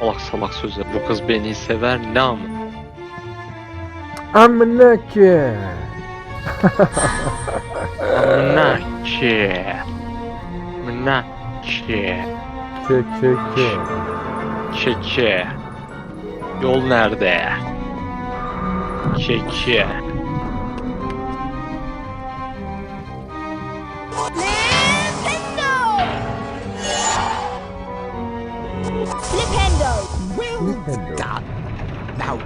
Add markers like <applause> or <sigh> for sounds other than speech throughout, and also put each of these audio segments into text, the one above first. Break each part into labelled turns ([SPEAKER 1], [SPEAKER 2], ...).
[SPEAKER 1] Salak salak sözler. Bu kız beni sever ne ama.
[SPEAKER 2] Amına ki.
[SPEAKER 1] Amına ki. Amına ki.
[SPEAKER 2] Çek çek.
[SPEAKER 1] Yol nerede? Keke.
[SPEAKER 2] Nintendo.
[SPEAKER 3] done. Now,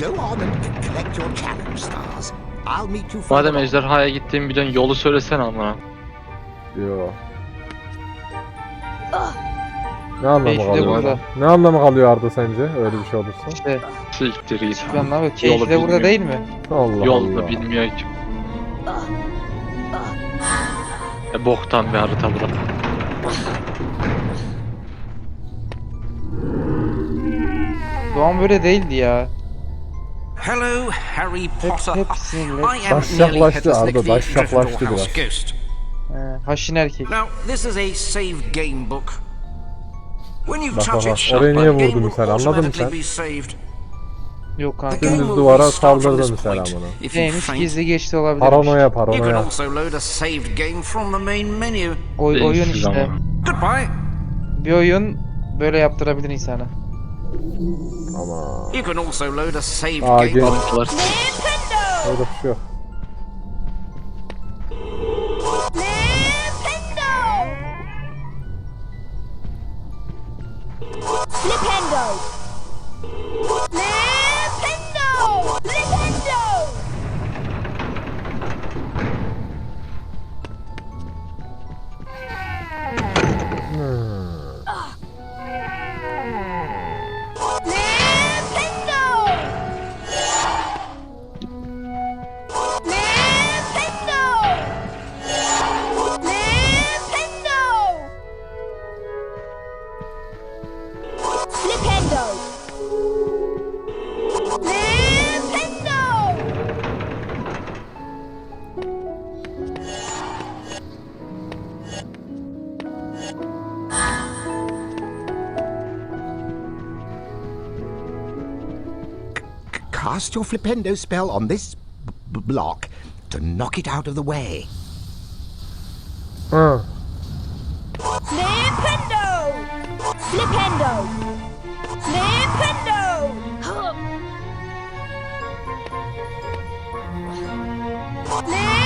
[SPEAKER 3] go on and collect your challenge stars. I'll meet you further
[SPEAKER 1] Madem ejderhaya gittiğimi biliyorsun yolu söylesene ama.
[SPEAKER 2] Yo. Ne anlamı kalıyor?
[SPEAKER 4] burada.
[SPEAKER 2] Ne anlamı kalıyor Arda sence öyle bir şey olursa?
[SPEAKER 4] İşte
[SPEAKER 1] Siktir git.
[SPEAKER 4] ben ne yapayım? Keyif
[SPEAKER 1] Yolu
[SPEAKER 4] de burada değil mi?
[SPEAKER 2] Allah
[SPEAKER 1] Yolunu
[SPEAKER 2] Allah.
[SPEAKER 1] bilmiyor ki. E, boktan bir harita bura.
[SPEAKER 4] Doğan böyle değildi ya.
[SPEAKER 5] Hello, Harry Potter.
[SPEAKER 4] hep sinirli.
[SPEAKER 5] I am nearly
[SPEAKER 2] Daşşaklaştı Arda, daşşaklaştı biraz.
[SPEAKER 5] House Ghost.
[SPEAKER 4] He, haşin erkek.
[SPEAKER 5] Now, this is a saved game book. When you
[SPEAKER 2] Bak,
[SPEAKER 5] touch it,
[SPEAKER 2] Oraya
[SPEAKER 5] the
[SPEAKER 2] niye
[SPEAKER 5] game
[SPEAKER 2] vurdun
[SPEAKER 5] will
[SPEAKER 2] mesela, anladın mı
[SPEAKER 5] automatically
[SPEAKER 2] sen?
[SPEAKER 5] be saved.
[SPEAKER 4] Yok kanka.
[SPEAKER 5] The game
[SPEAKER 2] Dümdüz
[SPEAKER 5] will
[SPEAKER 2] duvara saldırdı
[SPEAKER 5] this
[SPEAKER 2] mesela
[SPEAKER 5] point
[SPEAKER 2] bunu.
[SPEAKER 4] Neymiş
[SPEAKER 5] faint.
[SPEAKER 4] gizli geçti olabilir.
[SPEAKER 2] Paranoya
[SPEAKER 5] You can
[SPEAKER 2] paranoya.
[SPEAKER 5] also load a saved game from the main menu.
[SPEAKER 4] Oy, oyun işte. Bir oyun böyle yaptırabilir insana.
[SPEAKER 2] Ama
[SPEAKER 5] You can also load a saved
[SPEAKER 2] Aa,
[SPEAKER 5] game
[SPEAKER 2] gel.
[SPEAKER 1] Haritalar
[SPEAKER 6] Nintendo!
[SPEAKER 2] öyle bir şey yok.
[SPEAKER 3] Cast your flipendo spell on this b- b- block to knock it out of the way.
[SPEAKER 2] Hı.
[SPEAKER 6] Nintendo! Flipendo! Nintendo! Nintendo!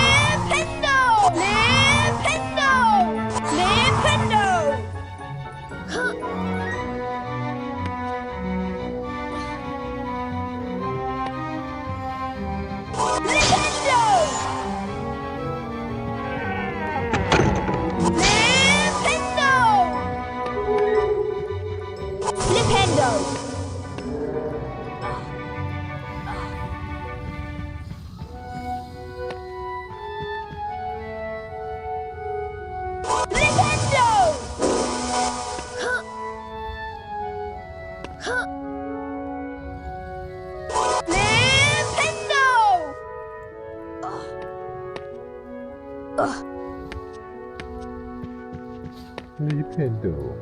[SPEAKER 6] Nintendo. Nintendo.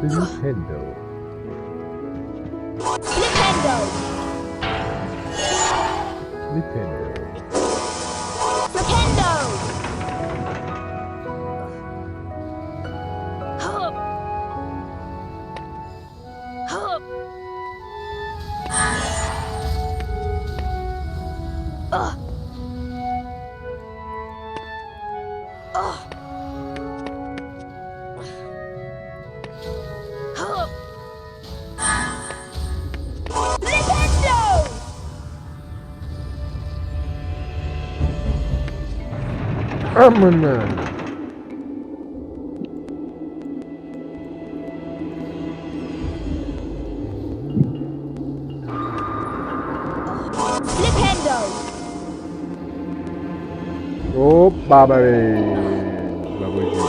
[SPEAKER 6] Flipendo! Nintendo. Nintendo!
[SPEAKER 2] Amına.
[SPEAKER 6] Flipendo!
[SPEAKER 2] Hop baba bey. Babacığım.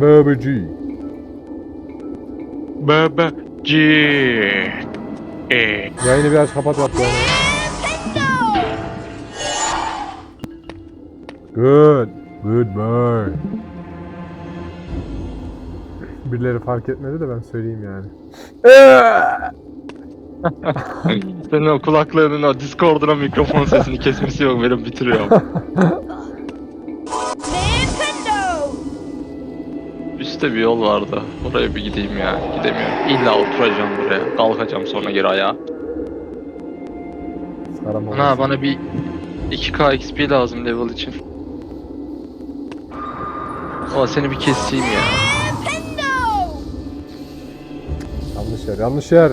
[SPEAKER 2] Babacığım.
[SPEAKER 1] Babacık. Eee.
[SPEAKER 2] Yayını biraz kapat yap yani. Good. Good boy. Birileri fark etmedi de ben söyleyeyim yani. <laughs>
[SPEAKER 1] Senin o kulaklarının o Discord'una mikrofon sesini kesmesi yok benim bitiriyor. <laughs>
[SPEAKER 6] Nintendo!
[SPEAKER 1] Üstte bir yol vardı. Oraya bir gideyim ya. Gidemiyorum. İlla oturacağım buraya. Kalkacağım sonra geri ayağa.
[SPEAKER 2] Sarama
[SPEAKER 1] Ana bana bir 2k XP lazım level için. Ama seni bir keseyim ya.
[SPEAKER 6] Nintendo!
[SPEAKER 2] Yanlış yer, yanlış yer.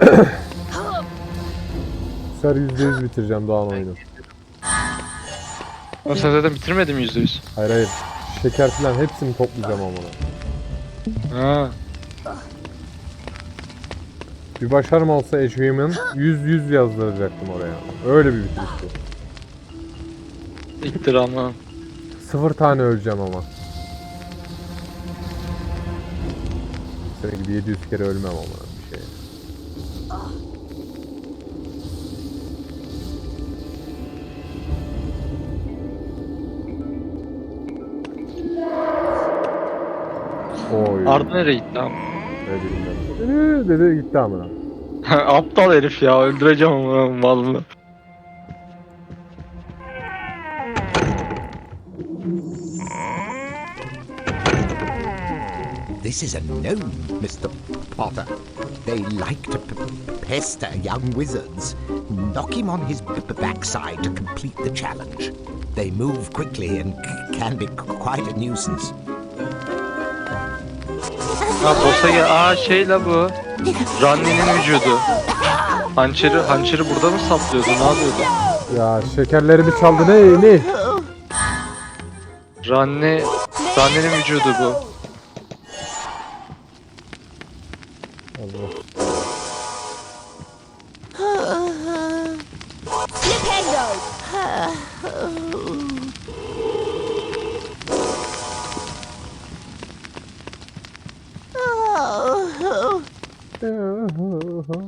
[SPEAKER 2] Bu sefer %100 bitireceğim Doğan oyunu.
[SPEAKER 1] Ama sen zaten bitirmedin mi %100?
[SPEAKER 2] Hayır hayır. Şeker filan hepsini toplayacağım amına.
[SPEAKER 1] Ha.
[SPEAKER 2] Bir başarım olsa achievement 100 100 yazdıracaktım oraya. Öyle bir bitirişti.
[SPEAKER 1] İttir ama.
[SPEAKER 2] Sıfır tane öleceğim ama. Senin gibi 700 kere ölmem ama Oy.
[SPEAKER 1] Arda nereye gitti ama?
[SPEAKER 2] Ne bileyim ben. Ee, dedi gitti amına. <laughs>
[SPEAKER 1] Aptal herif ya öldüreceğim ama malını.
[SPEAKER 3] This is a gnome, Mr. Potter. They like to p- pester young wizards. Knock him on his b- b- backside to complete the challenge. They move quickly and c- can be qu- quite a nuisance.
[SPEAKER 1] Ha boss'a gel. Aa şey la bu. Ranni'nin vücudu. Hançeri, hançeri burada mı saplıyordu? Ne yapıyordu?
[SPEAKER 2] Ya şekerlerimi çaldı ne ne?
[SPEAKER 1] Ranni, Ranni'nin vücudu bu.
[SPEAKER 2] Allah.
[SPEAKER 6] Nintendo!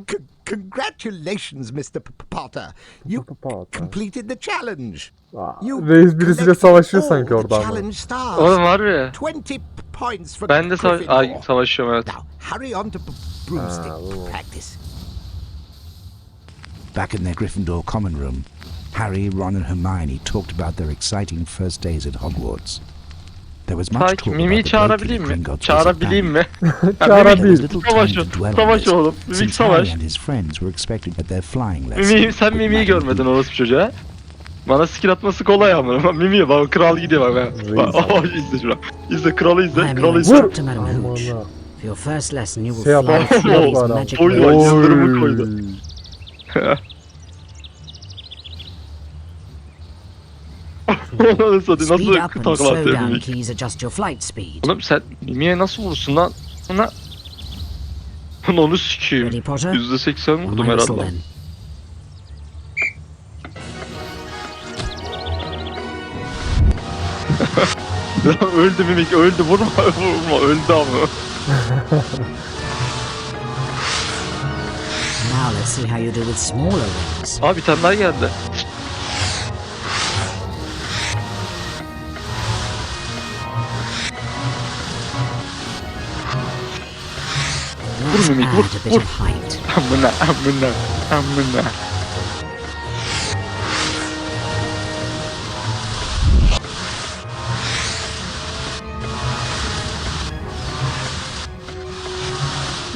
[SPEAKER 3] C- congratulations, Mr. P- Potter. You
[SPEAKER 2] Potter.
[SPEAKER 3] completed the challenge.
[SPEAKER 2] Aa,
[SPEAKER 3] You
[SPEAKER 2] Reis birisiyle
[SPEAKER 3] collected
[SPEAKER 2] savaşıyor
[SPEAKER 3] all
[SPEAKER 2] sanki
[SPEAKER 3] the
[SPEAKER 2] orada ama.
[SPEAKER 3] challenge stars.
[SPEAKER 1] Oğlum var ya.
[SPEAKER 3] 20 p- points for
[SPEAKER 1] Ben de sava
[SPEAKER 3] Gryffindor.
[SPEAKER 1] Ay, savaşıyorum evet.
[SPEAKER 3] Now, hurry on to b- broomstick
[SPEAKER 2] Ah,
[SPEAKER 3] practice.
[SPEAKER 7] Back in their Gryffindor common room, Harry, Ron, and Hermione talked about their exciting first days at Hogwarts. There was much
[SPEAKER 1] Sanki
[SPEAKER 7] talk about
[SPEAKER 1] Mimi'yi
[SPEAKER 7] the
[SPEAKER 1] çağırabileyim
[SPEAKER 7] of
[SPEAKER 1] mi?
[SPEAKER 7] Gringotts
[SPEAKER 1] Çağırabileyim mi? <laughs>
[SPEAKER 2] Çağırabil.
[SPEAKER 7] Time
[SPEAKER 1] Savaş, savaş oğlum. Mimik
[SPEAKER 7] since Harry
[SPEAKER 1] savaş.
[SPEAKER 7] and his friends were expected at their flying lessons.
[SPEAKER 1] Mimi, sen
[SPEAKER 7] with
[SPEAKER 1] Mimi'yi
[SPEAKER 7] Madame
[SPEAKER 1] görmedin orospu çocuğa. Bana skill atması kolay ama. <laughs> Mimi'ye bak kral gidiyor bak. bak. Bak, oh, izle. İzle kralı izle.
[SPEAKER 8] I'm
[SPEAKER 1] Kralı izle.
[SPEAKER 8] For your first lesson, you will
[SPEAKER 2] Şey
[SPEAKER 8] fly
[SPEAKER 2] yapar.
[SPEAKER 8] through these
[SPEAKER 2] adam.
[SPEAKER 8] magic
[SPEAKER 1] Oy, oy. Yıldırımı koydu. <laughs> Onu satayım
[SPEAKER 8] Speed
[SPEAKER 1] nasıl
[SPEAKER 8] up and
[SPEAKER 1] takla
[SPEAKER 8] slow
[SPEAKER 1] atıyor
[SPEAKER 8] down
[SPEAKER 1] Mimik.
[SPEAKER 8] keys adjust your flight speed.
[SPEAKER 1] Oğlum sen Mimi'ye nasıl vurursun lan? Ona... Lan onu.
[SPEAKER 8] Ready, Potter?
[SPEAKER 1] %80
[SPEAKER 8] On
[SPEAKER 1] vurdum herhalde.
[SPEAKER 8] then.
[SPEAKER 1] Lan <laughs> öldü Mimik öldü vurma <laughs> vurma öldü ama.
[SPEAKER 8] Now let's see how you do with smaller rings.
[SPEAKER 1] Aa bir tane daha geldi.
[SPEAKER 8] Let's
[SPEAKER 1] Mimik, vur, vur. Amına amına amına.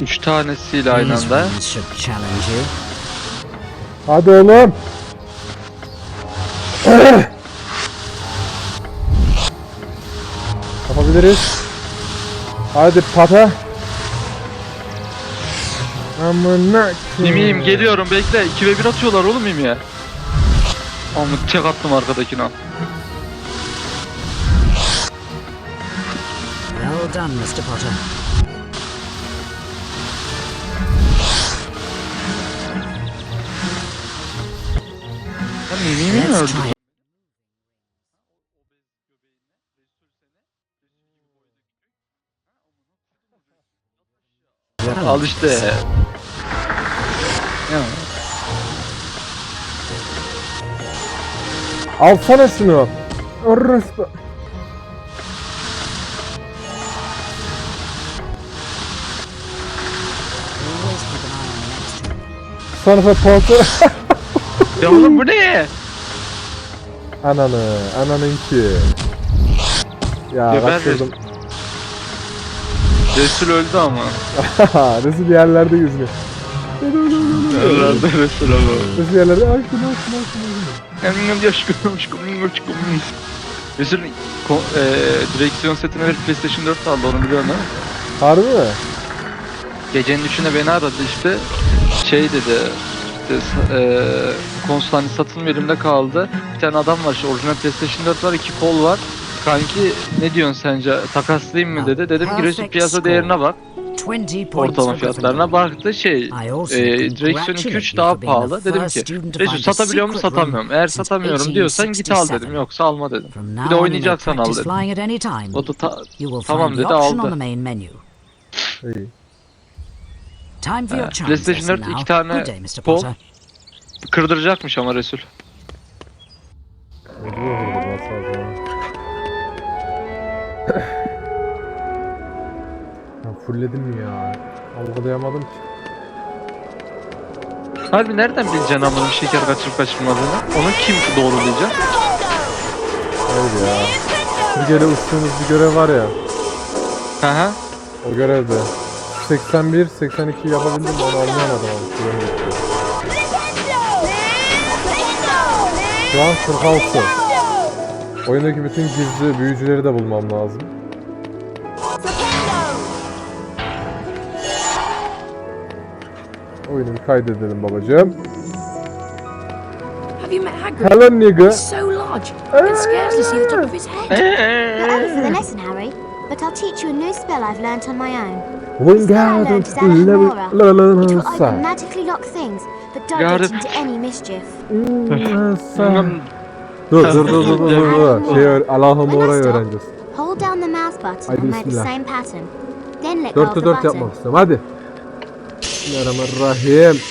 [SPEAKER 1] Üç tanesiyle aynı anda.
[SPEAKER 2] Hadi oğlum. <coughs> Yapabiliriz. Hadi pata. Amına
[SPEAKER 1] Mimiyim geliyorum bekle. 2 ve 1 atıyorlar oğlum Mimi'ye. Amına tek attım arkadakine.
[SPEAKER 8] Well done, Mr. Potter. İt.
[SPEAKER 1] Al işte. Ya.
[SPEAKER 2] Alsana şunu. Orospu.
[SPEAKER 8] Always keep <laughs>
[SPEAKER 1] Ya oğlum bu ne?
[SPEAKER 2] Ananı. Ananınki. Ya
[SPEAKER 1] Geber
[SPEAKER 2] kaçırdım.
[SPEAKER 1] Resul öldü ama. <laughs>
[SPEAKER 2] Resul yerlerde yüzünü.
[SPEAKER 1] Herhalde Resul ama.
[SPEAKER 2] Resul yerlerde. Şunu şunu şunu.
[SPEAKER 1] Eminem yaşkım yaşkım yaşkım. Resul ko- e, direksiyon setine verip PlayStation 4 aldı onu biliyor musun?
[SPEAKER 2] Harbi mi?
[SPEAKER 1] Gecenin üçüne beni aradı işte. Şey dedi. İşte, e, konsol hani satılma elimde kaldı. Bir tane adam var işte orijinal PlayStation 4 var iki kol var. Kanki ne diyorsun sence takaslayayım mı dedi. Dedim ki piyasa değerine bak.
[SPEAKER 8] 20 points
[SPEAKER 1] Ortalama fiyatlarına baktı şey. E, direksiyon
[SPEAKER 8] congratulate
[SPEAKER 1] 2-3
[SPEAKER 8] you
[SPEAKER 1] daha pahalı. Dedim ki Resul satabiliyor mu satamıyorum. Eğer satamıyorum diyorsan git al
[SPEAKER 8] 1867.
[SPEAKER 1] dedim. Yoksa alma dedim. Bir de oynayacaksan al dedim. O da ta- Tamam dedi, aldı.
[SPEAKER 8] Time for your
[SPEAKER 1] PlayStation
[SPEAKER 8] lesson
[SPEAKER 1] 4
[SPEAKER 8] now.
[SPEAKER 1] iki tane
[SPEAKER 8] Good day, Mr.
[SPEAKER 1] kol.
[SPEAKER 8] Potter.
[SPEAKER 1] Kırdıracakmış ama Resul.
[SPEAKER 2] Mecbur vurdu. Ya fullledim ya? Algılayamadım ki.
[SPEAKER 1] Harbi nereden bileceksin amına şeker kaçırıp kaçırmadığını? Onu kim doğrulayacak?
[SPEAKER 2] Hayır ya. Süpürgeyle uçtuğumuz bir görev var ya.
[SPEAKER 1] Hı hı.
[SPEAKER 2] O görevde. 81, 82 yapabildim onu anlayamadım abi. Şu an 46. Oyundaki bütün gizli büyücüleri de bulmam lazım. Oyunu bir kaydedelim babacığım. Hello nigga.
[SPEAKER 9] So large. It scares to see the top of his head.
[SPEAKER 6] Not over for the lesson, Harry, but I'll teach you a new spell I've learnt on my own.
[SPEAKER 2] Wing
[SPEAKER 6] spell I learned is Alahomora. It will magically locked things, don't
[SPEAKER 1] Garip.
[SPEAKER 6] get into any mischief.
[SPEAKER 2] Dur dur dur dur dur dur. Şey öğ- Alahomora'yı öğreneceğiz.
[SPEAKER 6] Hold down the mouse button
[SPEAKER 2] Haydi
[SPEAKER 6] and make the
[SPEAKER 2] bismillah.
[SPEAKER 6] same pattern. Then let go of the
[SPEAKER 2] dört
[SPEAKER 6] button.
[SPEAKER 2] yapmak istiyorum hadi. Bismillahirrahmanirrahim.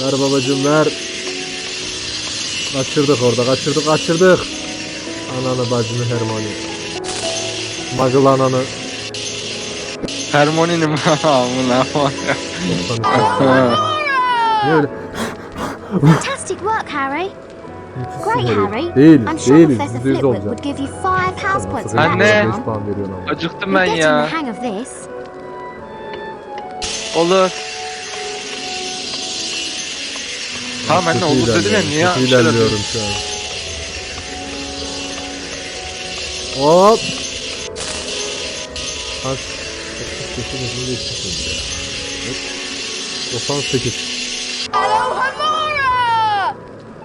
[SPEAKER 2] Ver babacım ver. Kaçırdık orada kaçırdık kaçırdık. Ananı bacını Hermione. Muggle ananı.
[SPEAKER 1] Hermione'nin amına koyayım.
[SPEAKER 2] 92. Niye öyle?
[SPEAKER 6] Fantastic work, Harry. Great, Harry.
[SPEAKER 2] Değil,
[SPEAKER 6] I'm sure
[SPEAKER 2] değiliz.
[SPEAKER 6] Professor
[SPEAKER 2] Yüzde yüz
[SPEAKER 6] Flitwick
[SPEAKER 2] olacak.
[SPEAKER 6] would give you five house points for
[SPEAKER 1] Anne.
[SPEAKER 6] that
[SPEAKER 2] 5
[SPEAKER 6] charm.
[SPEAKER 2] puan veriyorsun ama.
[SPEAKER 1] Acıktım
[SPEAKER 6] You're
[SPEAKER 1] ben
[SPEAKER 6] getting
[SPEAKER 1] ya.
[SPEAKER 6] the hang of this.
[SPEAKER 1] Olur. Tamam ben de
[SPEAKER 2] Kötü
[SPEAKER 1] olur dedim ya
[SPEAKER 2] ilerliyorum,
[SPEAKER 1] niye?
[SPEAKER 2] Kötü
[SPEAKER 1] şey
[SPEAKER 2] ilerliyorum şu an. Hop. Kaç? 68 hızlı geçmişiz ya. Hop. 98.
[SPEAKER 6] Alohomora!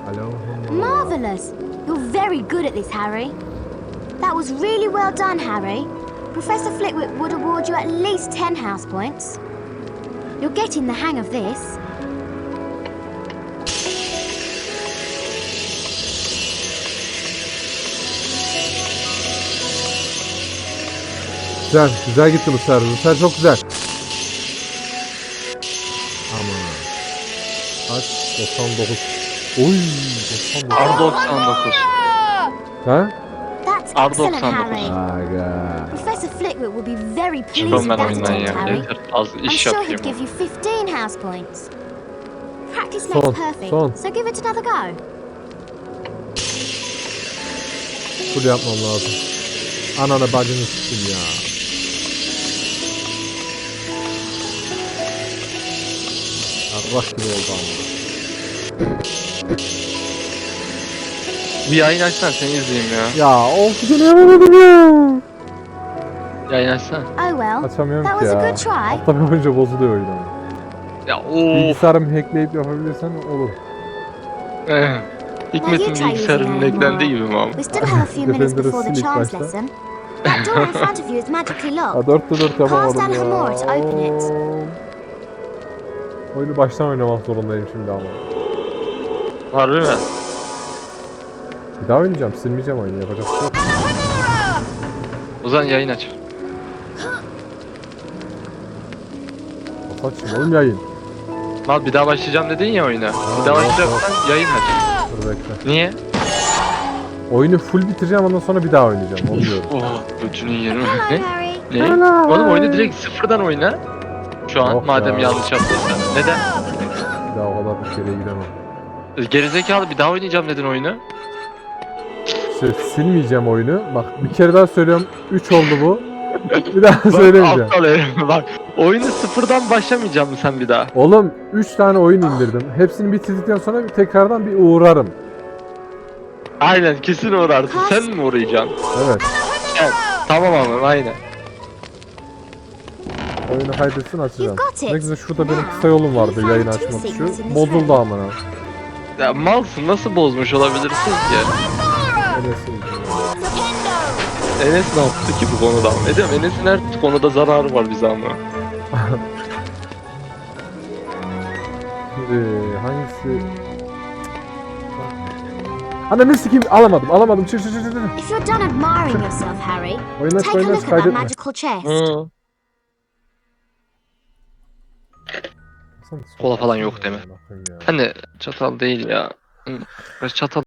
[SPEAKER 6] Marvelous! You're very good at this, Harry. That was really well done, Harry. Professor Flitwick would award you at least 10 house points. You're getting the hang of this.
[SPEAKER 2] Güzel, güzel gitti bu sefer. Bu sefer çok güzel. Ama kaç? 99. Oy, 99.
[SPEAKER 1] Ar 99.
[SPEAKER 2] Ha?
[SPEAKER 6] That's
[SPEAKER 1] Ar
[SPEAKER 6] excellent,
[SPEAKER 1] 99.
[SPEAKER 6] Harry.
[SPEAKER 2] Aga.
[SPEAKER 6] Professor Flitwick will be very pleased with that attempt. Harry.
[SPEAKER 1] Az
[SPEAKER 6] I'm
[SPEAKER 1] iş
[SPEAKER 6] sure he'd give you 15 house points. Practice
[SPEAKER 2] Son,
[SPEAKER 6] makes perfect,
[SPEAKER 2] son.
[SPEAKER 6] so give it another go.
[SPEAKER 2] Full yapmam lazım. Ananı bacını sıktım ya. Allah gibi oldu ama.
[SPEAKER 1] Bir yayın açsana seni izleyeyim ya.
[SPEAKER 2] Ya of yapamadım ya.
[SPEAKER 1] Yayın açsana.
[SPEAKER 6] Oh well,
[SPEAKER 2] Açamıyorum
[SPEAKER 6] that
[SPEAKER 2] ki
[SPEAKER 6] was a
[SPEAKER 2] ya.
[SPEAKER 6] good try.
[SPEAKER 2] Alttan yapınca bozuluyor oyun ama.
[SPEAKER 1] Ya of.
[SPEAKER 2] Bilgisayarımı hackleyip yapabilirsen olur.
[SPEAKER 1] Eh. Hikmet'in bilgisayarının eklendiği gibi mi abi?
[SPEAKER 6] We still have a few <laughs> minutes
[SPEAKER 2] Defender'ı
[SPEAKER 6] before the
[SPEAKER 2] sil ilk
[SPEAKER 6] charms
[SPEAKER 2] başta.
[SPEAKER 6] lesson. That door in front of you is magically <laughs>
[SPEAKER 2] Ha
[SPEAKER 6] locked.
[SPEAKER 2] 4'te 4 yapamadım ya.
[SPEAKER 6] Alhamora to open it.
[SPEAKER 2] Oyunu baştan oynamak zorundayım şimdi ama.
[SPEAKER 1] Harbi mi?
[SPEAKER 2] Bir daha oynayacağım. Silmeyeceğim oyunu. Yapacak bir şey yok.
[SPEAKER 1] O zaman yayın aç.
[SPEAKER 2] Saçma oğlum yayın.
[SPEAKER 1] Mal bir daha başlayacağım dedin ya oyuna. Bir daha
[SPEAKER 2] yok,
[SPEAKER 1] başlayacaksan yayın aç.
[SPEAKER 2] Dur bekle.
[SPEAKER 1] Niye?
[SPEAKER 2] Oyunu full bitireceğim ondan sonra bir daha oynayacağım. Diyorum. <laughs>
[SPEAKER 1] Oh, götünün.
[SPEAKER 6] Hello,
[SPEAKER 1] Ne? Ne? Oğlum oyunu direkt sıfırdan oyna. Şu an
[SPEAKER 2] Yok
[SPEAKER 1] madem
[SPEAKER 2] ya.
[SPEAKER 1] yanlış yaptıysan. Neden?
[SPEAKER 2] Bir daha o kadar bir kere gidemem.
[SPEAKER 1] Gerizekalı bir daha oynayacağım dedin oyunu.
[SPEAKER 2] İşte silmeyeceğim oyunu. Bak bir kere daha söylüyorum. 3 oldu bu. <laughs> Bir daha söylemeyeceğim.
[SPEAKER 1] Aptal herif bak. Oyunu sıfırdan başlamayacağım mı sen bir daha?
[SPEAKER 2] Oğlum 3 tane oyun indirdim. Hepsini bitirdikten sonra bir tekrardan bir uğrarım.
[SPEAKER 1] Aynen kesin uğrarsın. Sen mi uğrayacaksın?
[SPEAKER 2] Evet.
[SPEAKER 1] Tamam ama aynen.
[SPEAKER 2] Oyunu kaydetsin açacağım.
[SPEAKER 6] You've got it.
[SPEAKER 2] Ne güzel şurada benim kısa yolum vardı yayın
[SPEAKER 6] found two
[SPEAKER 2] açma tuşu.
[SPEAKER 6] secrets in this
[SPEAKER 2] Bozuldu amına.
[SPEAKER 1] Ya malsın nasıl bozmuş olabilirsin ki?
[SPEAKER 2] Enes'in
[SPEAKER 1] Enes ne yaptı ki bu konuda? Edem Enes'in her konuda zararı var bize ama.
[SPEAKER 2] Ee, hangisi? Ananı sikeyim alamadım alamadım çık çık çık çık.
[SPEAKER 6] If you're done admiring yourself, Harry, take a look at that magical chest.
[SPEAKER 1] Hı. Kola falan yok deme. Hani çatal değil ya. Çatal